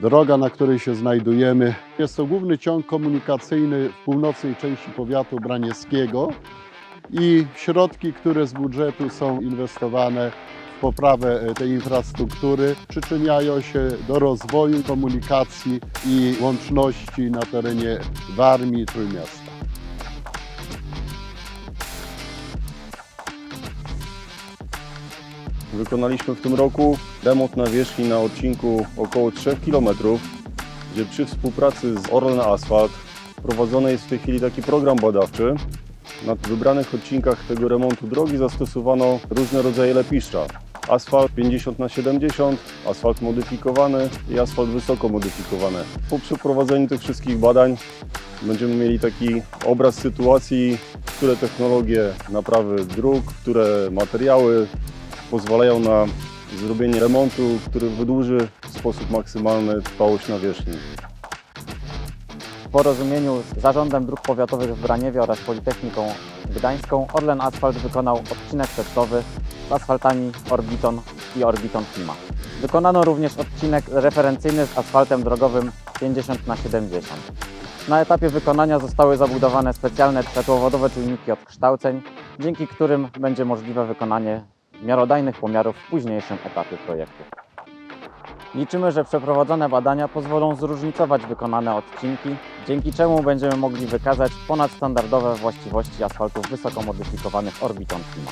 droga, na której się znajdujemy. Jest to główny ciąg komunikacyjny w północnej części powiatu branieskiego i środki, które z budżetu są inwestowane w poprawę e, tej infrastruktury, przyczyniają się do rozwoju komunikacji i łączności na terenie Warmii i Trójmiasta. Wykonaliśmy w tym roku remont nawierzchni na odcinku około 3 km, gdzie przy współpracy z Orlen Asfalt prowadzony jest w tej chwili taki program badawczy. Na wybranych odcinkach tego remontu drogi zastosowano różne rodzaje lepiszcza. Asfalt 50 na 70, asfalt modyfikowany i asfalt wysoko modyfikowany. Po przeprowadzeniu tych wszystkich badań będziemy mieli taki obraz sytuacji, które technologie naprawy dróg, które materiały pozwalają na zrobienie remontu, który wydłuży w sposób maksymalny trwałość nawierzchni. W porozumieniu z Zarządem Dróg Powiatowych w Braniewie oraz Politechniką Gdańską Orlen Asfalt wykonał odcinek testowy z asfaltami Orbiton i Orbiton Klima. Wykonano również odcinek referencyjny z asfaltem drogowym 50 na 70. Na etapie wykonania zostały zabudowane specjalne światłowodowe czujniki odkształceń, dzięki którym będzie możliwe wykonanie miarodajnych pomiarów w późniejszym etapie projektu. Liczymy, że przeprowadzone badania pozwolą zróżnicować wykonane odcinki, dzięki czemu będziemy mogli wykazać ponadstandardowe właściwości asfaltów wysoko modyfikowanych Orbiton Klima.